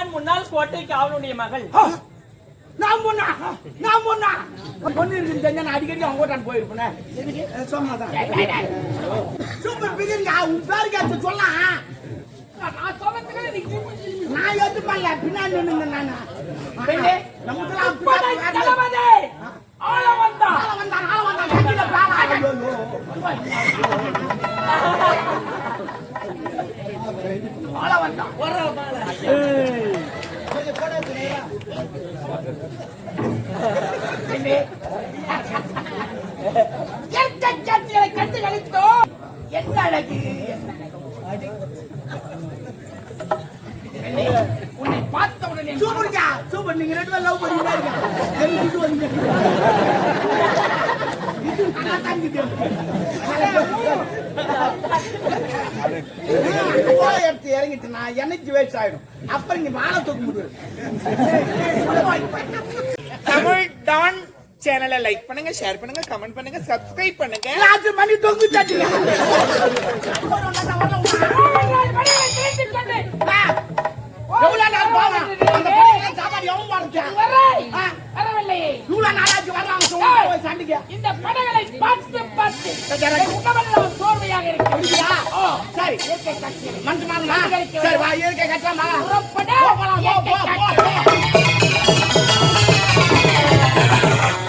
நான் முன்னாள் கோட்டை காவலுடைய மகள். நான் பொண்ணா நான் பொண்ணா பொண்ணு இருக்குன்னு தெரிஞ்சா நான் அடிக்கடி அவங்க கூட்டான் போயிருப்பேன். சொன்னாதான் சூப்பர் பிகிங்க உன் பேருக்கு எடுத்து சொல்லலாம். நான் பின்னாடி நின்னுங்க நானு ஆள வந்தான் ஆள வந்தான் கட்டில பாரா ஐயோ ஆள வந்தான் வர மேல இயற்கை காட்சிகளை கண்டு கழித்தோம் என்ன அழகு உன்னை பார்த்த உடனே சூப்பர்க்கா சூப்பர் நீங்க ரெண்டு பேரும் லவ் இது தங்கிட்டு எடுத்து இறங்கிட்டு நான் எனர்ஜி வேஸ்ட் ஆயிடும். அப்புறம் இங்க வாழை தூக்க முடியும் தமிழ் டான் சேனலை லைக் பண்ணுங்க ஷேர் பண்ணுங்க கமெண்ட் பண்ணுங்க சப்ஸ்கிரைப் பண்ணுங்க. ராஜு மணி தொங்கு இந்த படங்களை பார்த்து பார்த்து. இருக்கு அப்படியா? சரி. இயற்கை காட்சிகள் மனசு மாறுமா சரி வா இயற்கை கட்டலாமா புறப்பட போலாம், போ, போ, இயற்கை போ, போ.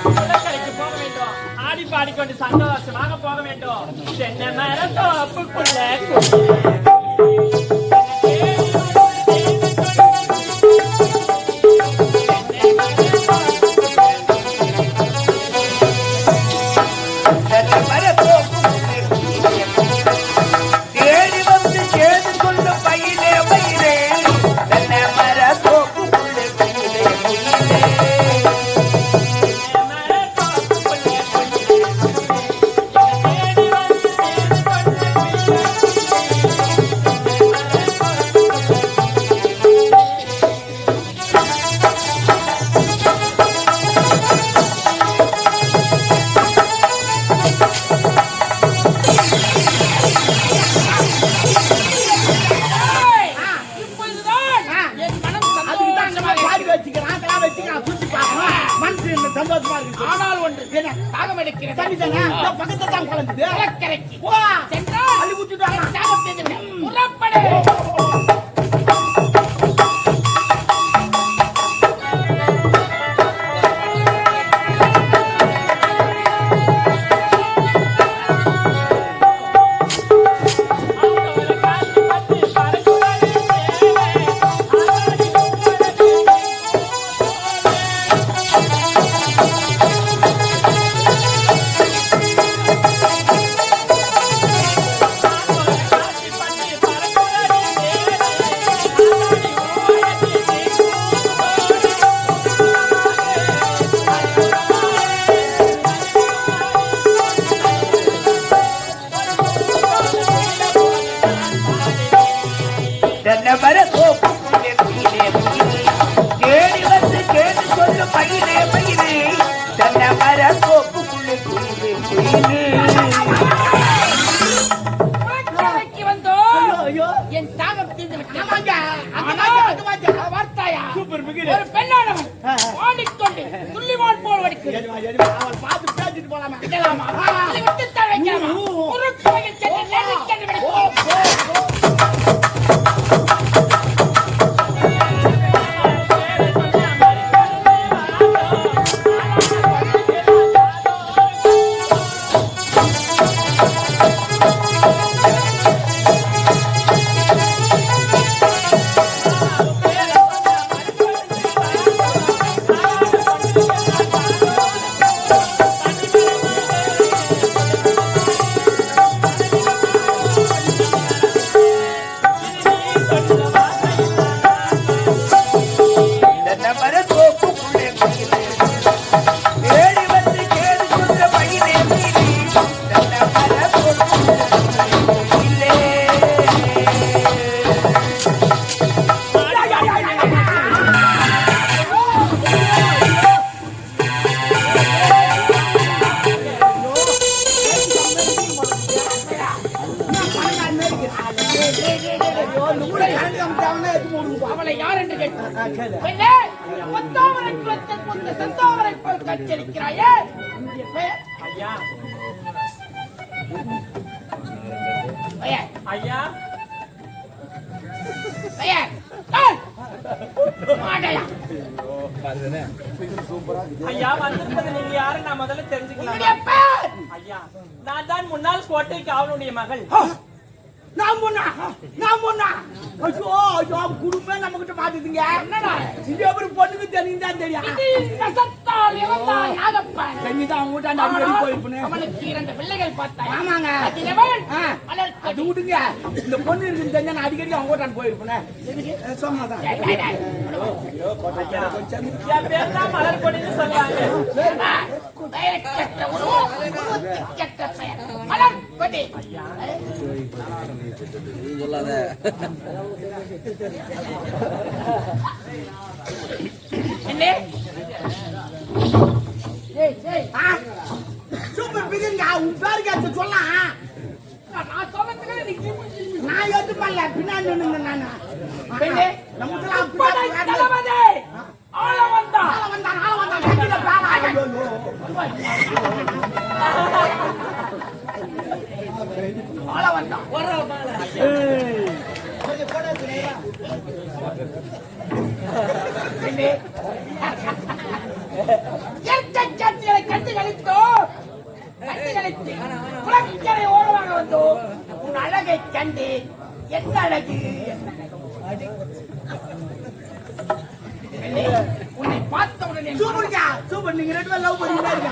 குளக்கரைக்கு போக வேண்டும். ஆடி பாடிக்கொண்டு சந்தோஷமாக போக வேண்டும். தென்னை மர தோப்புக்குள்ள நீங்க யாரு உன்னுடைய பெயர்? ஐயா நான் தான் முன்னாள் கோட்டை காவலுடைய மகள். நான் பொண்ணா நான் பொண்ணா ஐயோ ஐயோ குடும்பமே நம்ம கிட்ட மாட்டுதுங்க என்னடா? இது எப்படி பொண்ணுக்கு தெரியும் தான் தெரியும். தெரிஞ்சுதான் அவங்க வீட்டு அடிக்கடி போயிருப்பேன் அவனுக்கு இரண்டு பிள்ளைகள் பார்த்தாய். ஆமாங்க. அது விடுங்க இந்த பொண்ணு இருக்குன்னு தெரிஞ்சா நான் அடிக்கடி அவங்க வீட்டான் போயிருப்பேன் பேர் தான் மலர். மலர். என்ன? ஏய், ஏய், சூப்பர் பிகங்க உன் பேரு கேட்டு சொல்லலாம் நான் எது பண்ணல பின்னாடி நின்னுங்க நானு கண்டு களித்தோம். கண்டு களித்து, குளக்கரை ஓரமாக வந்தோம். உன் அழகை கண்டு என்ன அழகு உன்னை பார்த்த உடனே சூப்பர்க்கா சூப்பர் நீங்க ரெண்டு பேரும் லவ் பண்ணீங்களா இருக்கா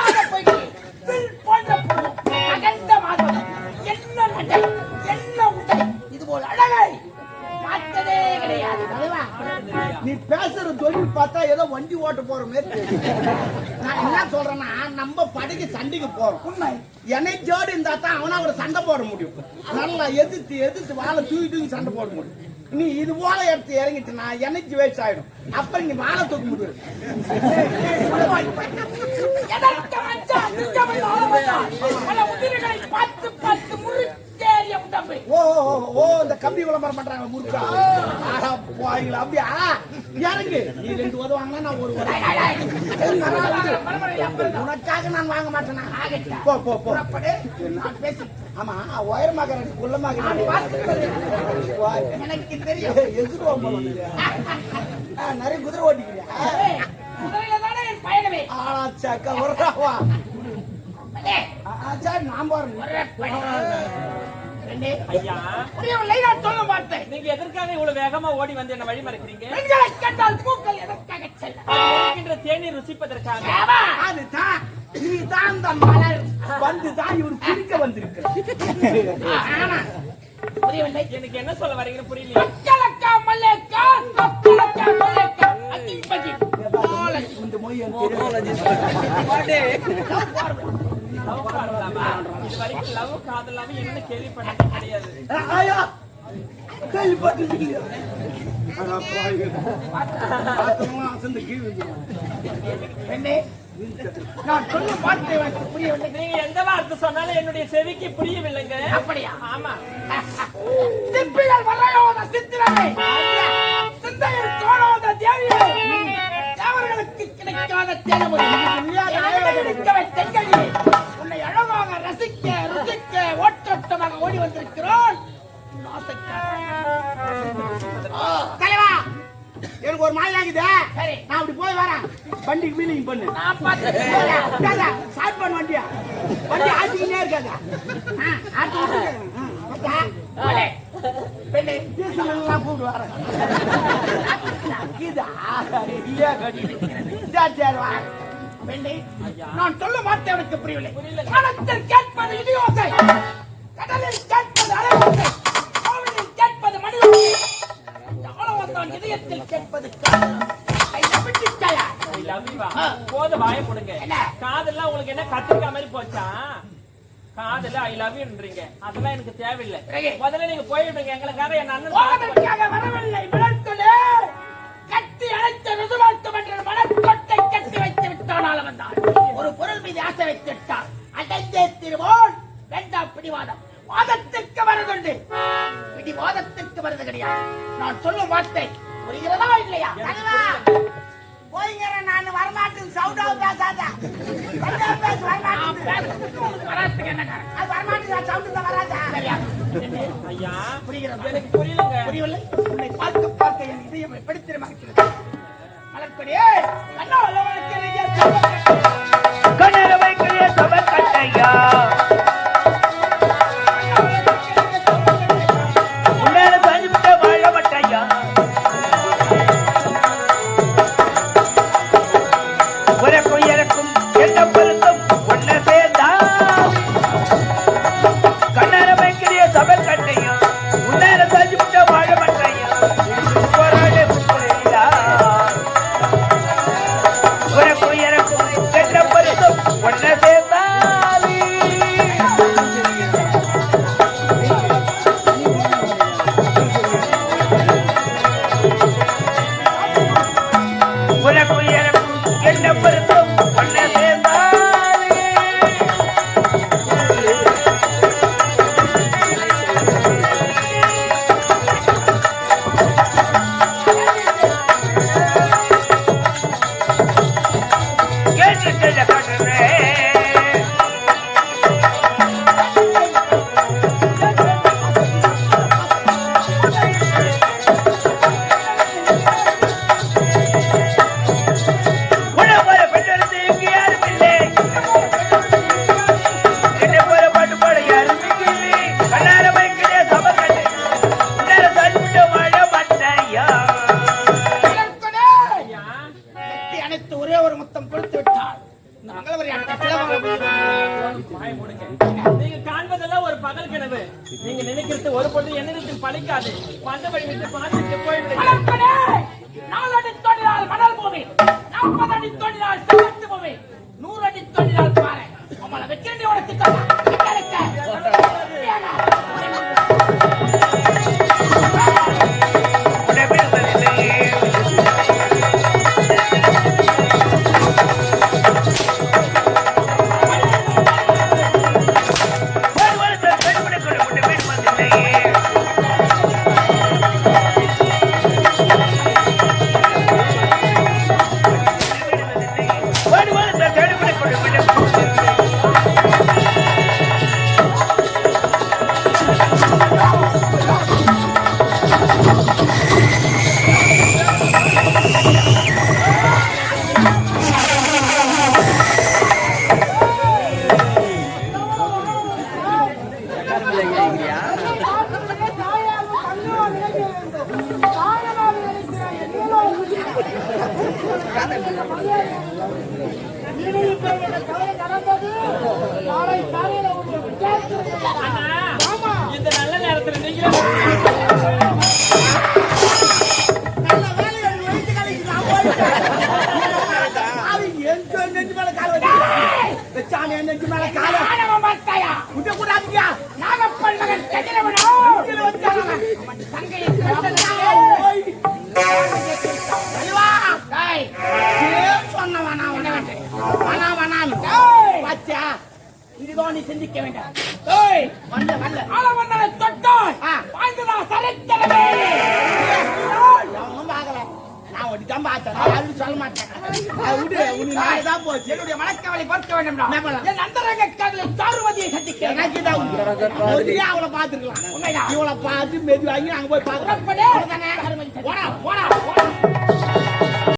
வண்டி ஓட்ட போற மாதிரி. நான் என்ன சொல்றேன்னா நம்ம படைக்கு சண்டைக்கு போறோம். உண்மை. எனர்ஜியோடு இருந்தா தான் அவனா ஒரு சண்டை போட முடியும். நல்லா எதிர்த்து எதிர்த்து வாழை தூக்கி தூக்கி சண்டை போட முடியும். நீ இது போல எடுத்து இறங்கிட்டுனா எனர்ஜி வேஸ்ட் ஆயிடும். அப்புறம் நீ வாழை தூக்க முடியும். ஓ ஓ, இந்த கம்பி விளம்பரம் பண்றாங்க முருக்கா போய்களா அப்படியா இறங்கு நீ ரெண்டு உதவாங்கன்னா நான் ஒரு உதவ. உனக்காக நான் வாங்க மாட்டேனா. போ போ போ. பேசி. ஆமா உயரமாக குள்ளமாக. எனக்கு தெரியும். ஆ, நிறைய குதிரை ஓட்டிக்கிறியா? பயணமே. ஆளா சக்க ஒரே. புரியவில்லை நான் சொல்ல மாட்டேன். நீங்க எதற்காக இவ்வளவு வேகமா ஓடி வந்து என்ன வழி மறைக்கிறீங்க பெண்களை கேட்டால் பூக்கள் எதற்காக செல்ல. தேநீர் ருசிப்பதற்காக. அதுதான் நீ தான் அந்த மலர். வந்து தான் இவர் குடிக்க வந்திருக்க ஆமா, புரியவில்லை. எனக்கு என்ன சொல்ல வரீங்கன்னு புரியலையே. மக்களக்கா மல்லேக்கா இந்த மொய் தெரியும். லவ் காதலாமா இது வரைக்கும் லவ் காதலாம என்ன கேள்விப்பட்டது கிடையாது ஆ, ஐயா நான் நீங்க எந்த வார்த்தை சொன்னாலும் என்னுடைய செவிக்கு புரியவில்லைங்க அப்படியா ஆமா சிற்பிகள் வரையோத சித்திரமே சிந்தையில் தோணாத தேவியே தேவர்களுக்கு கிடைக்காத தேவை இருக்கவே தெங்கடி உன்னை ரசிக்க ருசிக்க ஓட்டோட்டமாக ஓடி தலைவா எனக்கு ஒரு மாதிரி ஆகுது. சரி. நான் அப்படி போய் வரேன். வண்டிக்கு வீலிங் பண்ணு. ஸ்டார்ட் பண்ண வண்டியா? வண்டி ஆட்டிக்கிட்டே எல்லாம் கூப்பிட்டு வரேன். நான் சொல்லும் வார்த்தை அவனுக்கு புரியவில்லை. மனத்தில் கேட்பது இடியோசை. கடலில் கேட்பது அலையோசை. கோவிலில் கேட்பது மனிதோசை ஆளவந்தான் இதயத்தில் கேட்பது. போது வாய போடுங்க? காதெல்லாம் உங்களுக்கு என்ன கத்திரிக்காய் மாதிரி போச்சா? காதல ஐ லவ் யூன்றீங்க அதெல்லாம் எனக்கு தேவையில்லை? முதல்ல நீங்க போயிடுங்க. எங்களுக்காக என் அண்ணன் வரவில்லை. கட்டி அழைத்த விட்டானால் வந்தான் ஒரு பொருள் மீது ஆசை வைத்து விட்டான் அடைந்தே திருவோன் வேண்டாம் பிடிவாதம். வாதத்திற்கு வரதுண்டு. பிடிவாதத்திற்கு வருது கிடையாது. நான் சொல்லும் வார்த்தை புரிகிறதா இல்லையா? போய்ங்கிற நான் வரமாட்டேன். சவுண்டாக பேசாத. பேசு நான் வரமாட்டேன் வராதுக்கு என்ன அது வரமாட்டேன். சவுண்டு தான் வராதா? சரியா. ஐயா புரிகிறதா? எனக்கு புரியலங்க. புரியவில்லை. உன்னை பார்க்க பார்க்க என் இதயம் பிடித்திருமாகிறது மலர்கொடியே கண்ணா வல்லவனுக்கு அணைத்து ஒரே ஒரு முத்தம் கொடுத்து விட்டார் நீங்க காண்பதெல்லாம் ஒரு பகல் கனவு. நீங்க நினைக்கிறது ஒரு பொழுது என்னிடத்தில் பழிக்காது. பந்தபடி விட்டு பார்த்துட்டு போய்விடுங்க நாலு அடி தொழிலால் மணல் பூமி நாற்பது அடி தொழிலால் சமத்து பூமி நூறு அடி தொழிலால் பாறை. உங்களை வெற்றி உனக்கு பாத்தியா இதுதான் நீ சிந்திக்க வேண்டாம். டேய், வல்ல வல்ல ஆலமன்னனை தொட்டாய். ஆ. பாய்ந்ததா சரித்திரமே அவனும் பார்க்கல. நான் பார்த்தேன். நான் யாரும் சொல்ல மாட்டேன். அது விடு உனக்கு நாளை தான் போச்சு. என்னுடைய மனக்கவலை பார்க்க வேண்டும் என்ன பண்ணலாம்? என் அந்தரங்க காதலை சாருவதியை சந்திக்கிறேன் எனக்கு தான் முதலே அவளை பார்த்துருக்கலாம் உண்மைதான். இவளை பார்த்து மெது வாங்கி நாங்க போய். போடா, போடா, போடா.